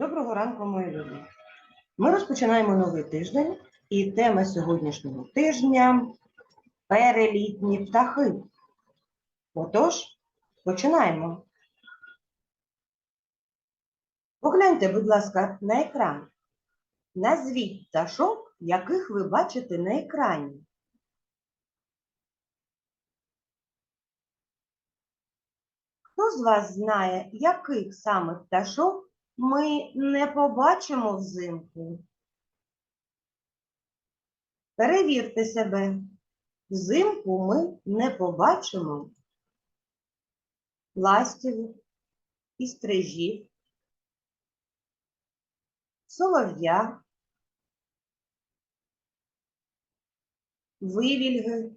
Доброго ранку, мої любі. Ми розпочинаємо новий тиждень, і тема сьогоднішнього тижня перелітні птахи. Отож, починаємо. Погляньте, будь ласка, на екран. Назвіть пташок, яких ви бачите на екрані. Хто з вас знає, яких саме пташок ми не побачимо взимку? Перевірте себе. Взимку ми не побачимо. Ластівок і стрижів, солов'я, вивільги,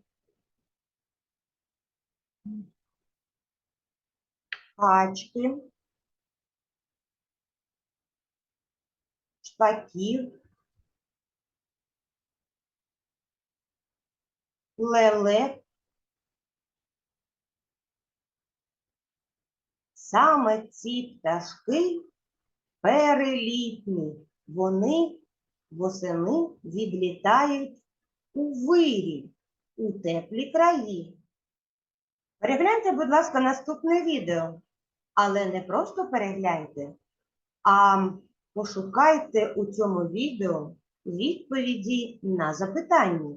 качки, шпаків, лелек. Саме ці пташки перелітні. Вони восени відлітають у вирій, у теплі краї. Перегляньте, будь ласка, наступне відео. Але не просто перегляньте, а пошукайте у цьому відео відповіді на запитання.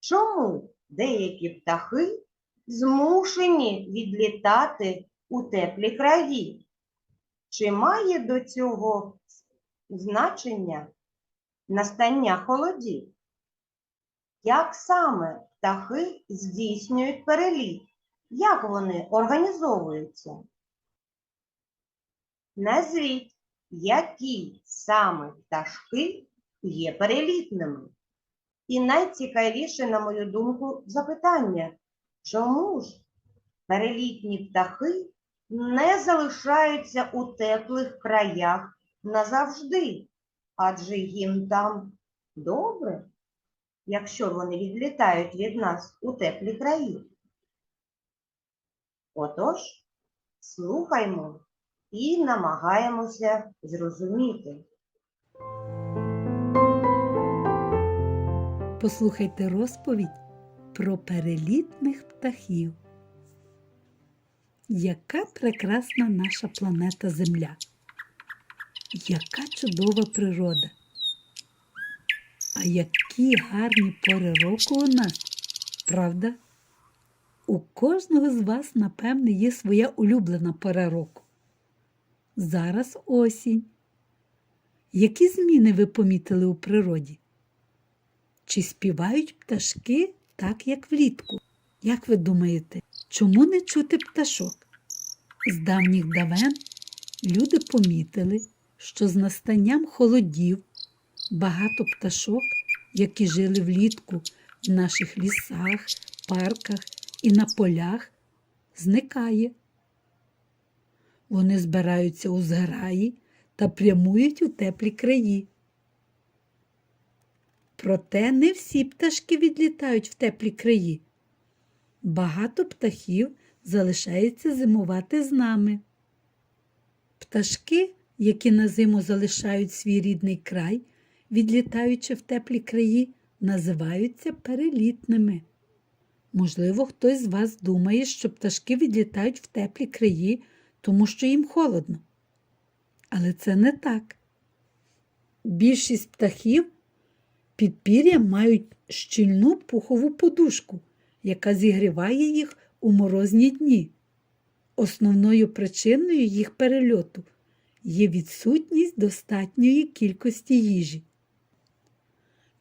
Чому деякі птахи змушені відлітати у теплі краї? Чи має до цього значення настання холодів? Як саме птахи здійснюють переліт? Як вони організовуються? Назвіть, які саме пташки є перелітними? І найцікавіше, на мою думку, запитання, чому ж перелітні птахи не залишаються у теплих краях назавжди, адже їм там добре, якщо вони відлітають від нас у теплі краї. Отож, слухаймо і намагаємося зрозуміти. Послухайте розповідь про перелітних птахів. Яка прекрасна наша планета Земля! Яка чудова природа! А які гарні пори року у нас, правда? У кожного з вас, напевне, є своя улюблена пора року. Зараз осінь. Які зміни ви помітили у природі? Чи співають пташки так, як влітку? Як ви думаєте, чому не чути пташок? З давніх давен люди помітили, що з настанням холодів багато пташок, які жили влітку в наших лісах, парках і на полях, зникає. Вони збираються у зграї та прямують у теплі краї. Проте не всі пташки відлітають в теплі краї. Багато птахів залишається зимувати з нами. Пташки, які на зиму залишають свій рідний край, відлітаючи в теплі краї, називаються перелітними. Можливо, хтось з вас думає, що пташки відлітають в теплі краї, тому що їм холодно. Але це не так. Більшість птахів під пір'ям мають щільну пухову подушку, яка зігріває їх у морозні дні. Основною причиною їх перельоту є відсутність достатньої кількості їжі.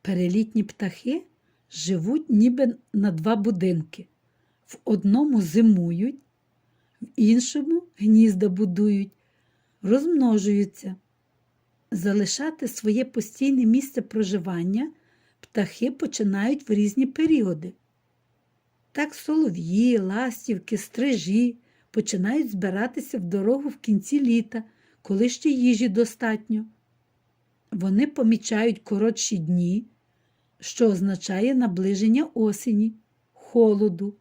Перелітні птахи живуть ніби на два будинки. В одному зимують, в іншому гнізда будують, розмножуються. Залишати своє постійне місце проживання птахи починають в різні періоди. Так солов'ї, ластівки, стрижі починають збиратися в дорогу в кінці літа, коли ще їжі достатньо. Вони помічають коротші дні, що означає наближення осені, холоду.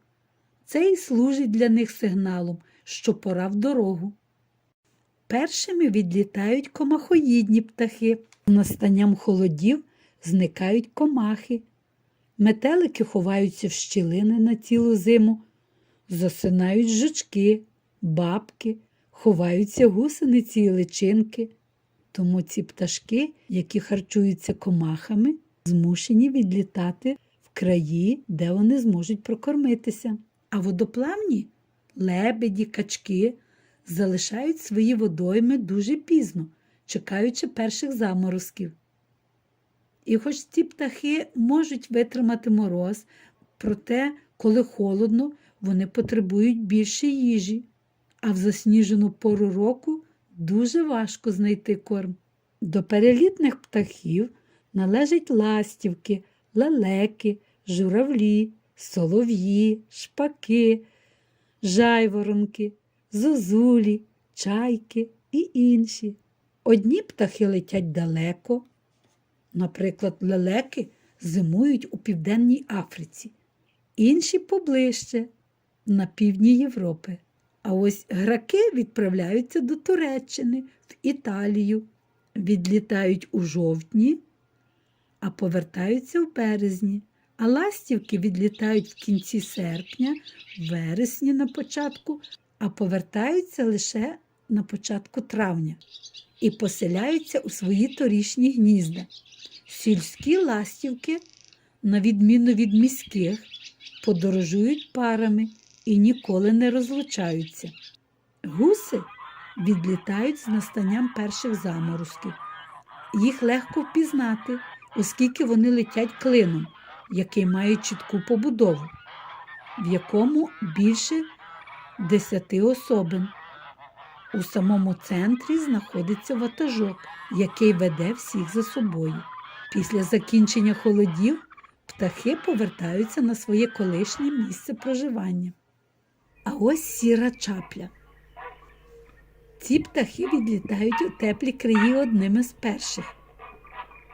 Це і служить для них сигналом, що пора в дорогу. Першими відлітають комахоїдні птахи. Настанням холодів зникають комахи. Метелики ховаються в щілини на цілу зиму, засинають жучки, бабки, ховаються гусениці і личинки. Тому ці пташки, які харчуються комахами, змушені відлітати в краї, де вони зможуть прокормитися. А водоплавні лебеді, качки залишають свої водойми дуже пізно, чекаючи перших заморозків. І хоч ці птахи можуть витримати мороз, проте, коли холодно, вони потребують більше їжі, а в засніжену пору року дуже важко знайти корм. До перелітних птахів належать ластівки, лелеки, журавлі, солов'ї, шпаки, жайворонки, зозулі, чайки і інші. Одні птахи летять далеко, наприклад, лелеки зимують у Південній Африці, інші поближче на півдні Європи. А ось граки відправляються до Туреччини, в Італію, відлітають у жовтні, а повертаються в березні. А ластівки відлітають в кінці серпня, вересні на початку, а повертаються лише на початку травня і поселяються у свої торішні гнізда. Сільські ластівки, на відміну від міських, подорожують парами і ніколи не розлучаються. Гуси відлітають з настанням перших заморозків. Їх легко впізнати, оскільки вони летять клином, який має чітку побудову, в якому більше десяти особин. У самому центрі знаходиться ватажок, який веде всіх за собою. Після закінчення холодів птахи повертаються на своє колишнє місце проживання. А ось сіра чапля. Ці птахи відлітають у теплі краї одними з перших.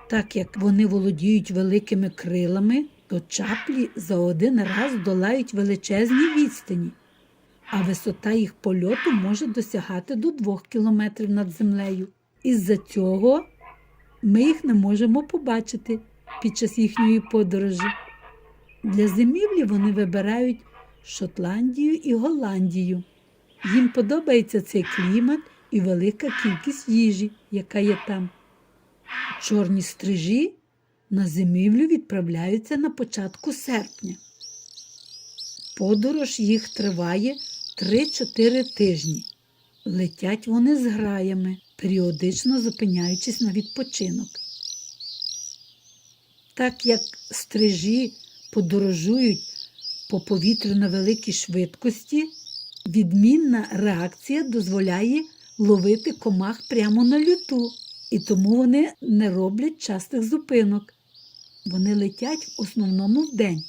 Так як вони володіють великими крилами, то чаплі за один раз долають величезні відстані, а висота їх польоту може досягати до 2 кілометрів над землею. Із-за цього ми їх не можемо побачити під час їхньої подорожі. Для зимівлі вони вибирають Шотландію і Голландію. Їм подобається цей клімат і велика кількість їжі, яка є там. Чорні стрижі на зимівлю відправляються на початку серпня. Подорож їх триває 3-4 тижні. Летять вони з граями, періодично зупиняючись на відпочинок. Так як стрижі подорожують по повітрю на великій швидкості, відмінна реакція дозволяє ловити комах прямо на люту, і тому вони не роблять частих зупинок. Вони летять в основному вдень,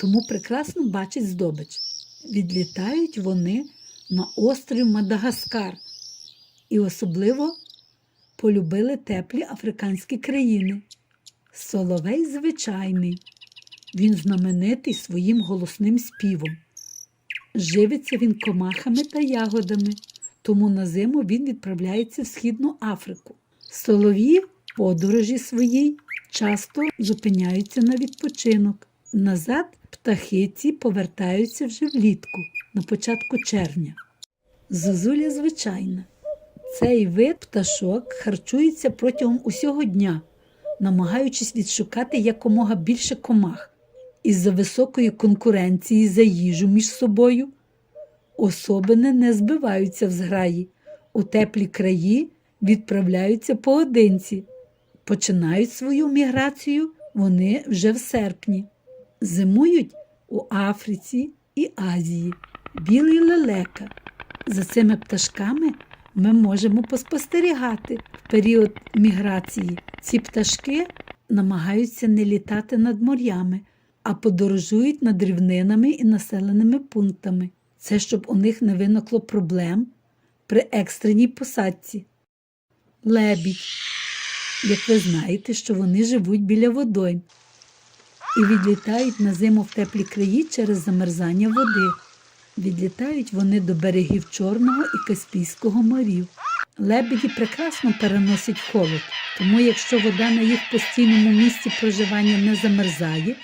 тому прекрасно бачать здобич. Відлітають вони на острів Мадагаскар і особливо полюбили теплі африканські країни. Соловей звичайний. Він знаменитий своїм голосним співом. Живиться він комахами та ягодами, тому на зиму він відправляється в Східну Африку. Солов'ї подорожі своїй часто зупиняються на відпочинок. Назад птахиці повертаються вже влітку, на початку червня. Зозуля звичайна. Цей вид пташок харчується протягом усього дня, намагаючись відшукати якомога більше комах. Із-за високої конкуренції за їжу між собою особини не збиваються в зграї, у теплі краї відправляються поодинці. Починають свою міграцію вони вже в серпні. Зимують у Африці і Азії. Білий лелека. За цими пташками ми можемо поспостерігати в період міграції. Ці пташки намагаються не літати над морями, а подорожують над рівнинами і населеними пунктами. Це щоб у них не виникло проблем при екстреній посадці. Лебідь. Як ви знаєте, що вони живуть біля водойм і відлітають на зиму в теплі краї через замерзання води. Відлітають вони до берегів Чорного і Каспійського морів. Лебеді прекрасно переносять холод, тому якщо вода на їх постійному місці проживання не замерзає,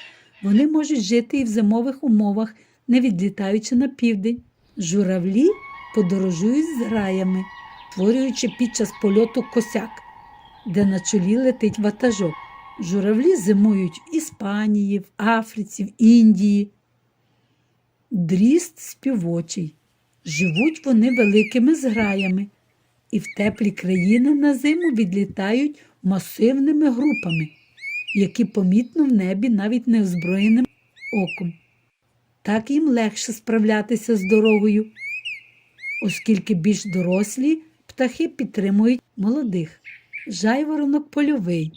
вони можуть жити і в зимових умовах, не відлітаючи на південь. Журавлі подорожують з граями, створюючи під час польоту косяк, де на чолі летить ватажок. Журавлі зимують в Іспанії, в Африці, в Індії. Дріст співочий. Живуть вони великими зграями і в теплі країни на зиму відлітають масивними групами, які помітно в небі навіть неозброєним оком. Так їм легше справлятися з дорогою, оскільки більш дорослі птахи підтримують молодих. Жайворонок польовий.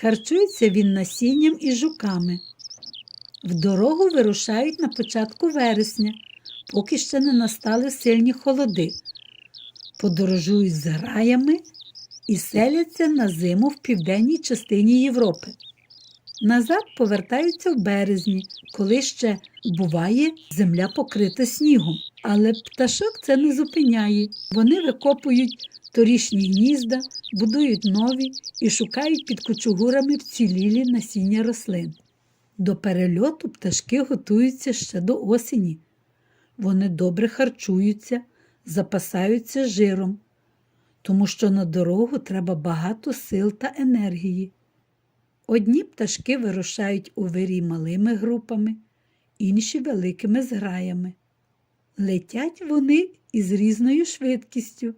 Харчується він насінням і жуками. В дорогу вирушають на початку вересня, поки ще не настали сильні холоди. Подорожують з граями і селяться на зиму в південній частині Європи. Назад повертаються в березні, коли ще буває земля покрита снігом. Але пташок це не зупиняє. Вони викопують торішні гнізда, будують нові і шукають під кучугурами вцілілі насіння рослин. До перельоту пташки готуються ще до осені. Вони добре харчуються, запасаються жиром, тому що на дорогу треба багато сил та енергії. Одні пташки вирушають у вирій малими групами, інші великими зграями. Летять вони із різною швидкістю.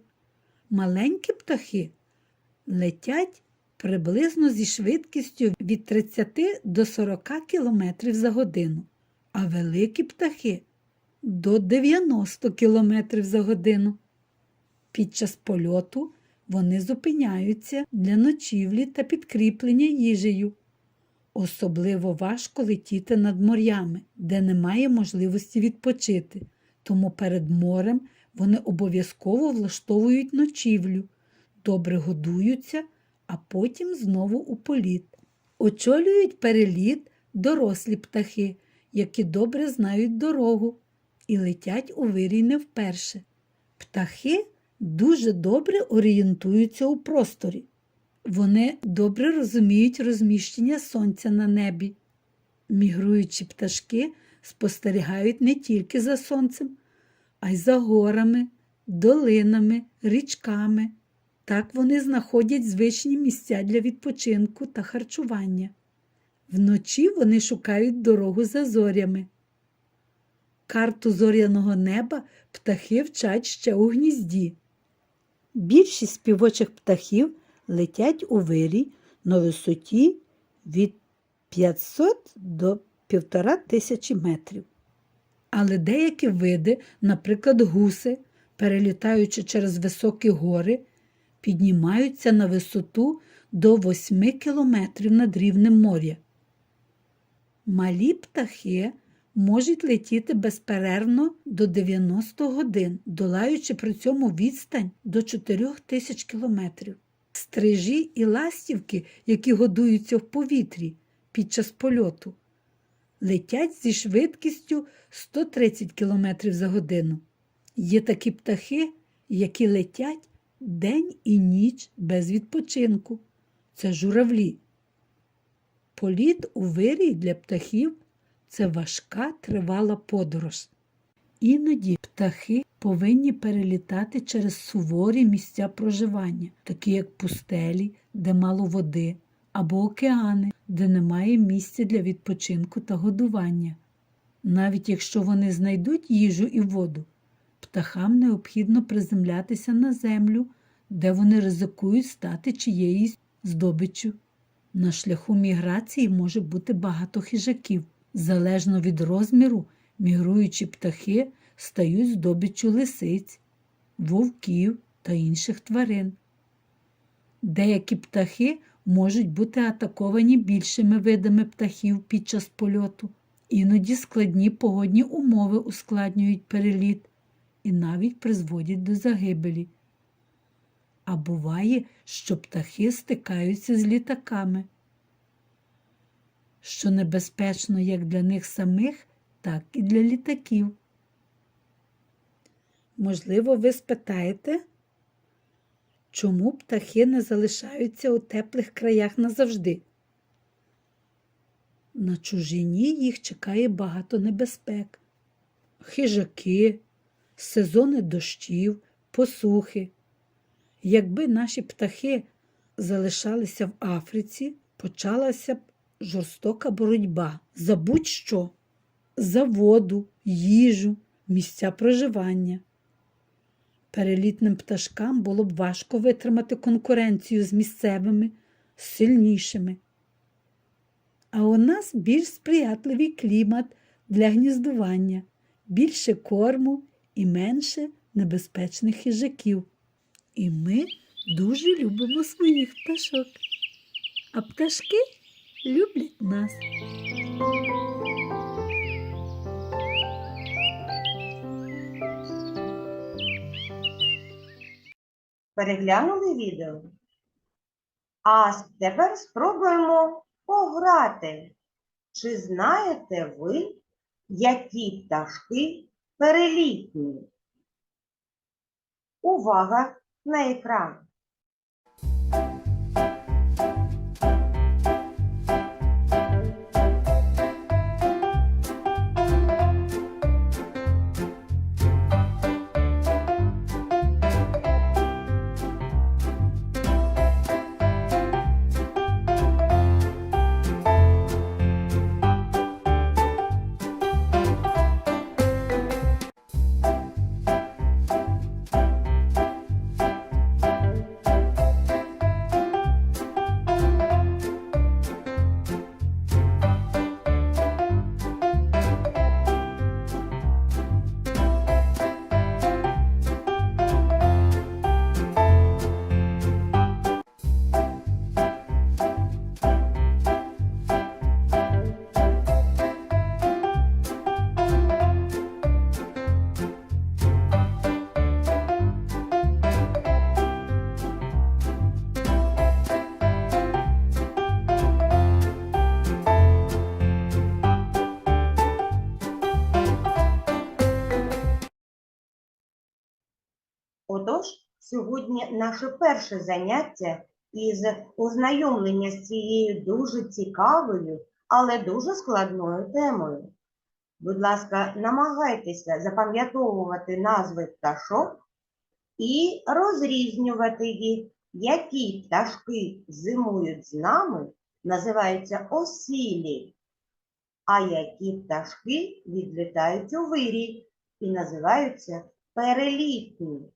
Маленькі птахи летять приблизно зі швидкістю від 30 до 40 км за годину, а великі птахи до 90 км за годину. Під час польоту вони зупиняються для ночівлі та підкріплення їжею. Особливо важко летіти над морями, де немає можливості відпочити, тому перед морем вони обов'язково влаштовують ночівлю, добре годуються, а потім знову у політ. Очолюють переліт дорослі птахи, які добре знають дорогу і летять у вирій не вперше. Птахи дуже добре орієнтуються у просторі. Вони добре розуміють розміщення сонця на небі. Мігруючі пташки спостерігають не тільки за сонцем, а й за горами, долинами, річками. Так вони знаходять звичні місця для відпочинку та харчування. Вночі вони шукають дорогу за зорями. Карту зоряного неба птахи вчать ще у гнізді. Більшість співочих птахів летять у вирій на висоті від 500 до 1500 метрів. Але деякі види, наприклад, гуси, перелітаючи через високі гори, піднімаються на висоту до 8 кілометрів над рівнем моря. Малі птахи можуть летіти безперервно до 90 годин, долаючи при цьому відстань до 4000 кілометрів. Стрижі і ластівки, які годуються в повітрі під час польоту, летять зі швидкістю 130 км за годину. Є такі птахи, які летять день і ніч без відпочинку. Це журавлі. Політ у вирій для птахів це важка тривала подорож. Іноді птахи повинні перелітати через суворі місця проживання, такі як пустелі, де мало води, або океани, де немає місця для відпочинку та годування. Навіть якщо вони знайдуть їжу і воду, птахам необхідно приземлятися на землю, де вони ризикують стати чиєюсь здобиччю. На шляху міграції може бути багато хижаків. Залежно від розміру, мігруючі птахи стають здобиччю лисиць, вовків та інших тварин. Деякі птахи можуть бути атаковані більшими видами птахів під час польоту. Іноді складні погодні умови ускладнюють переліт і навіть призводять до загибелі. А буває, що птахи стикаються з літаками що небезпечно як для них самих, так і для літаків. Можливо, ви спитаєте, чому птахи не залишаються у теплих краях назавжди? На чужині їх чекає багато небезпек. Хижаки, сезони дощів, посухи. Якби наші птахи залишалися в Африці, почалася б жорстока боротьба за будь-що, за воду, їжу, місця проживання. Перелітним пташкам було б важко витримати конкуренцію з місцевими, сильнішими. А у нас більш сприятливий клімат для гніздування, більше корму і менше небезпечних хижаків. І ми дуже любимо своїх пташок. А пташки люблять нас. Переглянули відео? А тепер спробуємо пограти. Чи знаєте ви, які пташки перелітні? Увага на екран. Сьогодні наше перше заняття із ознайомлення з цією дуже цікавою, але дуже складною темою. Будь ласка, намагайтеся запам'ятовувати назви пташок і розрізнювати їх, які пташки зимують з нами, називаються осілі, а які пташки відлітають у вирій і називаються перелітні.